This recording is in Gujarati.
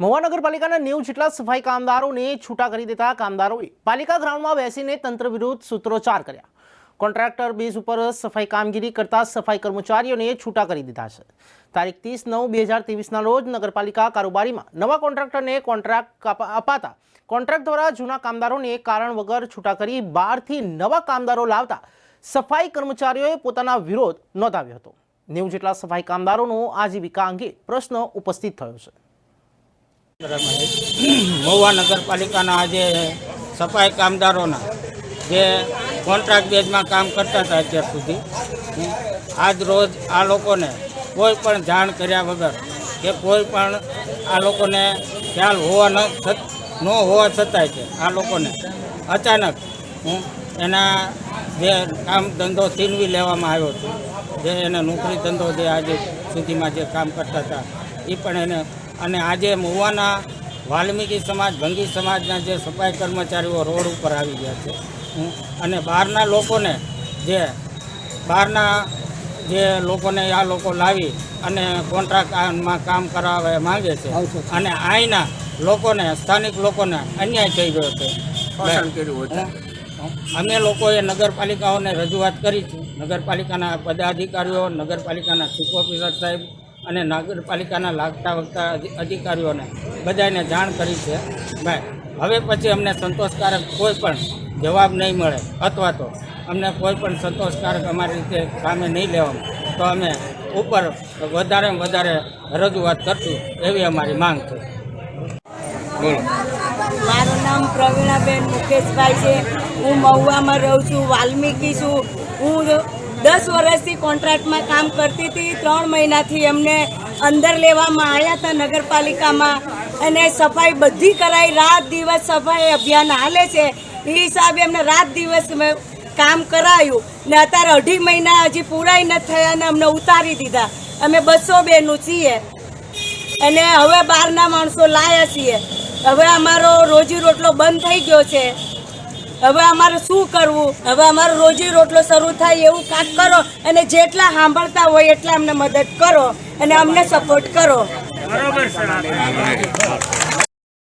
મહુવા નગરપાલિકાના નેવું જેટલા સફાઈ કામદારોને છૂટા કરી દેતા કામદારોએ પાલિકા ગ્રાઉન્ડમાં બેસીને તંત્ર વિરુદ્ધ સૂત્રોચ્ચાર કર્યા. કોન્ટ્રાક્ટર બેઝ ઉપર સફાઈ કામગીરી કરતા સફાઈ કર્મચારીઓને છૂટા કરી દીધા છે. તારીખ ત્રીસ નવ બે હજાર ત્રેવીસના રોજ નગરપાલિકા કારોબારીમાં નવા કોન્ટ્રાક્ટરને કોન્ટ્રાક્ટ અપાતા કોન્ટ્રાક્ટ દ્વારા જૂના કામદારોને કારણ વગર છૂટા કરી બહારથી નવા કામદારો લાવતા સફાઈ કર્મચારીઓએ પોતાના વિરોધ નોંધાવ્યો હતો. નેવું જેટલા સફાઈ કામદારોનો આજીવિકા અંગે પ્રશ્ન ઉપસ્થિત થયો છે. મહુવા નગરપાલિકાના આજે સફાઈ કામદારોના જે કોન્ટ્રાક્ટ બેઝમાં કામ કરતા હતા અત્યાર સુધી, આજ રોજ આ લોકોને કોઈ પણ જાણ કર્યા વગર કે કોઈ પણ આ લોકોને ખ્યાલ હોવા ન ન હોવા છતાંય છે આ લોકોને અચાનક એના જે કામ ધંધો છીનવી લેવામાં આવ્યો છે, જે એને નોકરી ધંધો જે આજે સુધીમાં જે કામ કરતા હતા એ પણ એને અને આજે મુવાના વાલ્મીકી સમાજ ભંગી સમાજના જે સફાઈ કર્મચારીઓ રોડ ઉપર આવી ગયા છે અને બહારના લોકોને જે બહારના જે લોકોને આ લોકો લાવી અને કોન્ટ્રાક્ટમાં કામ કરાવવા માગે છે. અને અહીંના લોકોને સ્થાનિક લોકોને અન્યાય થઈ ગયો છે. અમે લોકોએ નગરપાલિકાઓને રજૂઆત કરી છે. નગરપાલિકાના પદાધિકારીઓ નગરપાલિકાના ચીફ ઓફિસર સાહેબ અને નગરપાલિકાના લાગતા વગતા અધિકારીઓને બધાને જાણ કરી છે. ભાઈ, હવે પછી અમને સંતોષકારક કોઈ પણ જવાબ નહીં મળે અથવા તો અમને કોઈ પણ સંતોષકારક અમારી રીતે કામે નહીં લેવામાં તો અમે ઉપર વધારે વધારે રજૂઆત કરશું એવી અમારી માંગ છે. મારું નામ પ્રવીણાબેન મુકેશભાઈ છે. હું મહુવામાં રહું છું, વાલ્મીકી છું. હું દસ વર્ષથી કોન્ટ્રાક્ટમાં કામ કરતી હતી. ત્રણ મહિનાથી એમને અંદર લેવામાં આવ્યા હતા નગરપાલિકામાં. અને સફાઈ બધી કરાઈ. રાત દિવસ સફાઈ અભિયાન હાલે છે. એ હિસાબે એમને રાત દિવસ કામ કરાયું. ને અત્યારે અઢી મહિના હજી પૂરાઈ નથી થયા અને અમને ઉતારી દીધા. અમે બસો બેનું છીએ. અને હવે બહારના માણસો લાયા છીએ. હવે અમારો રોજી રોટલો બંધ થઈ ગયો છે. હવે અમારે શું કરવું? હવે અમારો રોજી રોટલો શરૂ થાય એવું કાંક કરો અને જેટલા સાંભળતા હોય એટલા અમને મદદ કરો અને અમને સપોર્ટ કરો.